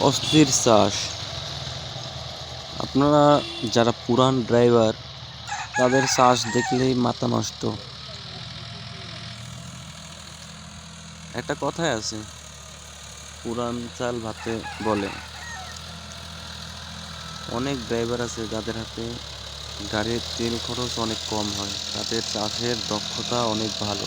অস্থির চাষ আপনারা যারা পুরান ড্রাইভার, তাদের চাষ দেখলেই মাথা নষ্ট। একটা কথাই আছে, পুরান চাল ভাতে বলে, অনেক ড্রাইভার আছে যাদের হাতে গাড়ির তেল খরচ অনেক কম হয়, তাদের চাষের দক্ষতা অনেক ভালো।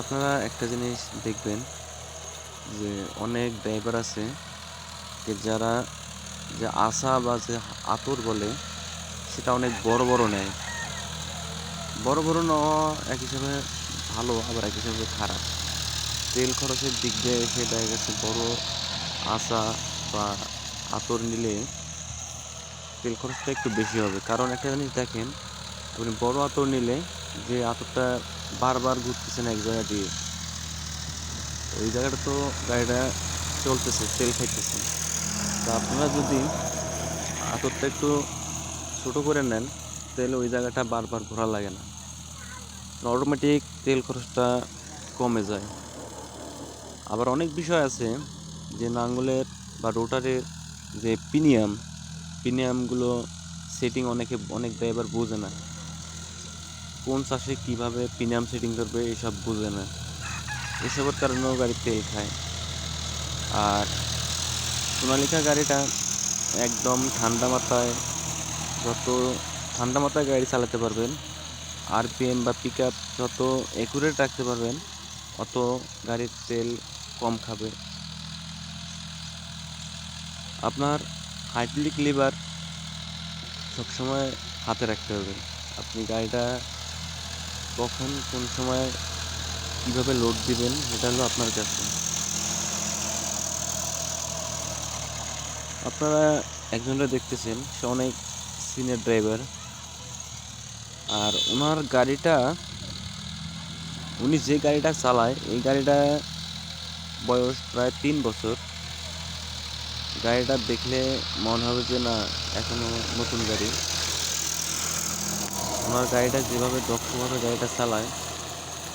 আপনারা একটা জিনিস দেখবেন যে অনেক ড্রাইভার আছে যে যারা যে আশা বা যে আতর বলে, সেটা অনেক বড় বড় নেয়। বড় বড় নেওয়া এক হিসাবে ভালো, আবার এক হিসাবে খারাপ। তেল খরচের দিক দিয়ে এসে দেখা গেছে বড় আশা বা আতর নিলে তেল খরচটা একটু বেশি হবে। কারণ একটা জিনিস দেখেন, আপনি বড় আতর নিলে যে আতরটা বারবার ঘুরতেছেন এক জায়গা দিয়ে ওই জায়গাটা তো গাড়িটা চলতেছে, তেল খাইতেছে। তা আপনারা যদি আতরটা একটু ছোটো করে নেন, তাহলে ওই জায়গাটা বারবার ঘোরা লাগে না। অটোমেটিক তেল খরচটা কমে যায়। আবার অনেক বিষয় আছে যে নাঙ্গলের বা রোটারের যে প্রিমিয়াম প্রিমিয়ামগুলো সেটিং অনেকে, অনেক ড্রাইভার বোঝে না। কোন চাষে কীভাবে প্রিমিয়াম সেটিং করবে, এসব বোঝে না। এসবের কারণেও গাড়ি তেল খায়। আর সোনালিকা গাড়িটা একদম ঠান্ডা মাথায় যত ঠান্ডা মাথায় গাড়ি চালাতে পারবেন, আরপিএম বা পিক আপ যত একুরেট রাখতে পারবেন, অত গাড়ির তেল কম খাবে। আপনার হাইড্রোলিক লিভার সবসময় হাতে রাখতে হবে। আপনি গাড়িটা কখন কোন সময় কীভাবে লোড দিবেন, এটা হলো আপনার কাছে আপনারা একজনটা দেখতেছেন, সে অনেক সিনিয়র ড্রাইভার আর ওনার গাড়িটা, উনি যে গাড়িটা চালায়, এই গাড়িটা বয়স প্রায় তিন বছর। গাড়িটা দেখলে মনে হবে যে না, এখনও নতুন গাড়ি। ওনার গাড়িটা যেভাবে দক্ষভাবে গাড়িটা চালায়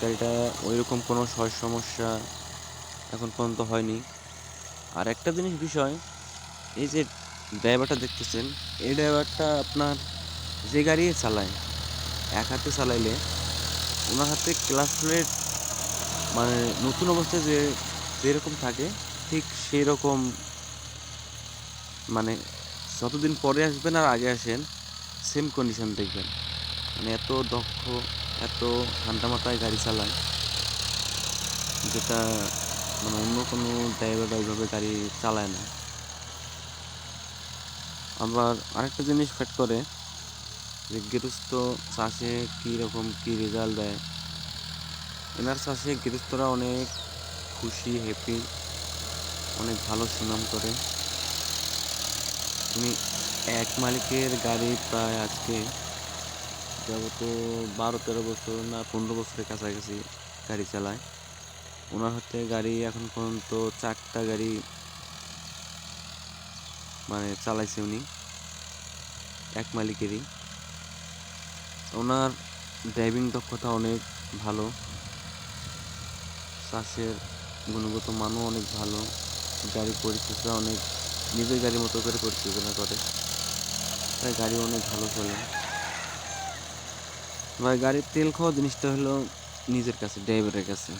গাড়িটা ওই রকম কোনো সয় সমস্যা এখন পর্যন্ত হয়নি। আর একটা জিনিস বিষয়, এই যে ড্রাইভারটা দেখতেছেন, এই ড্রাইভারটা আপনার যে গাড়ি চালায়, এক হাতে চালাইলে ওনার হাতে ক্লাস প্লেট মানে নতুন অবস্থায় যে, যেরকম থাকে, ঠিক সেই রকম মানে যতদিন পরে আসবেন আর আগে আসেন সেম কন্ডিশন দেখবেন। মানে এত দক্ষ এত ঠান্ডা মাথায় গাড়ি চালায় যেটা মানে অন্য কোনো ড্রাইভার ওইভাবে গাড়ি চালায় না। আবার আরেকটা জিনিস ফ্যাট করে যে গৃহস্থ চাষে কী রকম কী রেজাল্ট দেয়? এনার চাষে গৃহস্থরা অনেক খুশি হ্যাপি অনেক ভালো সুনাম করে। উনি এক মালিকের গাড়ি প্রায় আজকে যাবত বারো তেরো বছর না পনেরো বছরের কাছাকাছি গাড়ি চালায়। ওনার হাতে গাড়ি এখন পর্যন্ত চারটা গাড়ি মানে চালাইছে উনি। এক মালিকেরই। ওনার ড্রাইভিং দক্ষতা অনেক ভালো। চাষের গুণগত মানও অনেক ভালো। গাড়ি পরিচর্যা অনেক, নিজের গাড়ির মতো করে পরিচালনা করে। তাই গাড়ি অনেক ভালো চলে। ভাই, গাড়ির তেল খাওয়া জিনিসটা হলো নিজের কাছে, ড্রাইভারের কাছে।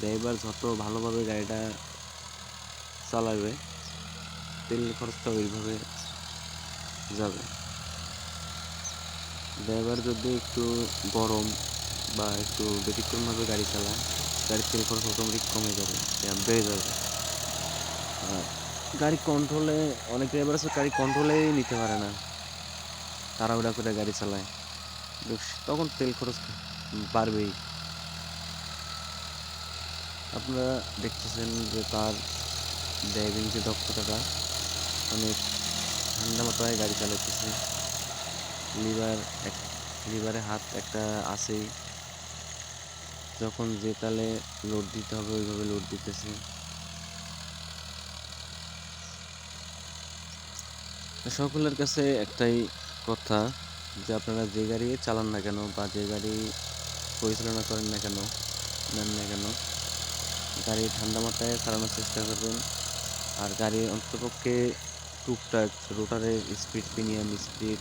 ড্রাইভার যত ভালোভাবে গাড়িটা চালাবে তেল খরচটা ওইভাবে যাবে। ড্রাইভার যদি একটু গরম বা একটু ব্যতিক্রমভাবে গাড়ি চালায়, গাড়ির তেল খরচ অটোমেটিক কমে যাবে বেড়ে যাবে। আর গাড়ি কন্ট্রোলে অনেক ড্রাইভার আছে, গাড়ি কন্ট্রোলেই নিতে পারে না। তাড়াহুড়া করে গাড়ি চালায়। তখন তেল খরচ বাড়বেই। আপনারা দেখতেছেন যে তার ড্রাইভিং যে দক্ষতাটা অনেক ঠান্ডা মাথায় গাড়ি চালাইতেছে। লিভার এক, লিভারে হাত একটা আছেই। যখন যে তালে লোড দিতে হবে, ওইভাবে লোড দিতেছে। সকলের কাছে একটাই কথা যে আপনারা যে গাড়ি চালান না কেন বা যে গাড়ি পরিচালনা করেন না কেন, নেন না কেন, গাড়ি ঠান্ডা মাথায় চালানোর চেষ্টা করবেন। আর গাড়ি অন্ততপক্ষে টুকটাক রোটারের স্পিড প্রিমিয়াম স্পিড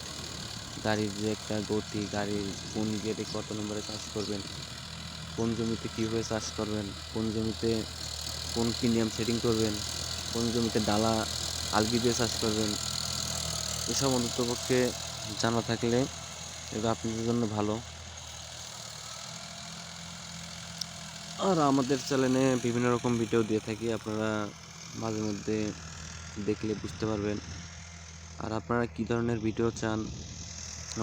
গাড়ির যে একটা গতি, গাড়ির কোন গেটে কত নম্বরে চাষ করবেন, কোন জমিতে কীভাবে চাষ করবেন, কোন জমিতে কোন প্রিমিয়াম সেটিং করবেন, কোন জমিতে ডালা, আলগি দিয়ে চাষ করবেন, এসব অন্ততপক্ষে জানা থাকলে এটা আপনাদের জন্য ভালো। আর আমাদের চ্যানেলে বিভিন্ন রকম ভিডিও দিয়ে থাকি, আপনারা মাঝে মধ্যে দেখলে বুঝতে পারবেন। আর আপনারা কী ধরনের ভিডিও চান,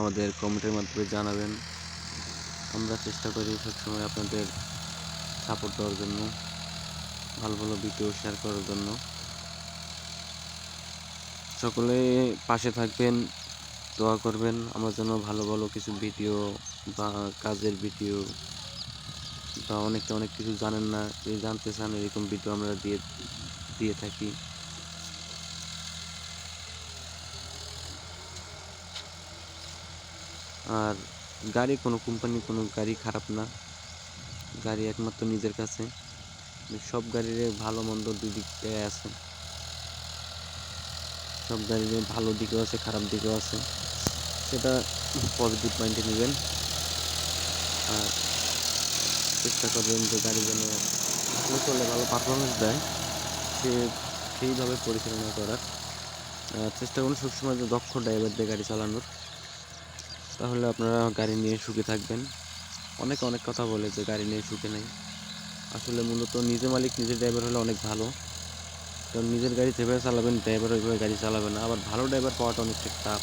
আমাদের কমেন্টের মাধ্যমে জানাবেন। আমরা চেষ্টা করি সবসময় আপনাদের সাপোর্ট দেওয়ার জন্য, ভালো ভালো ভিডিও শেয়ার করার জন্য। সকলে পাশে থাকবেন। দোয়া করবেন, আমার জন্য ভালো ভালো কিছু ভিডিও বা কাজের ভিডিও বা অনেকে অনেক কিছু জানেন না, যে জানতে চান এরকম ভিডিও আমরা দিয়ে দিয়ে থাকি। আর গাড়ি, কোনো কোম্পানি কোনো গাড়ি খারাপ না। গাড়ি একমাত্র নিজের কাছে। সব গাড়ির ভালো, মন্দ দুই দিকটাই আছে। সব গাড়ির ভালো দিকও আছে, খারাপ দিকও আছে। সেটা পজিটিভ মাইন্ডে নেবেন। আর চেষ্টা করবেন যে গাড়ি যেন চলে, ভালো পারফরমেন্স দেয়, সে সেইভাবে পরিচালনা করার। চেষ্টা করুন সবসময় যে দক্ষ ড্রাইভার দিয়ে গাড়ি চালানোর। তাহলে আপনারা গাড়ি নিয়ে সুখে থাকবেন। অনেকে অনেক কথা বলে যে গাড়ি নিয়ে সুখে নেই। আসলে মূলত নিজে মালিক নিজের ড্রাইভার হলে অনেক ভালো। কারণ নিজের গাড়ি যেভাবে চালাবেন ড্রাইভার ওইভাবে গাড়ি চালাবে না। আবার ভালো ড্রাইভার পাওয়াটা অনেকটা টাফ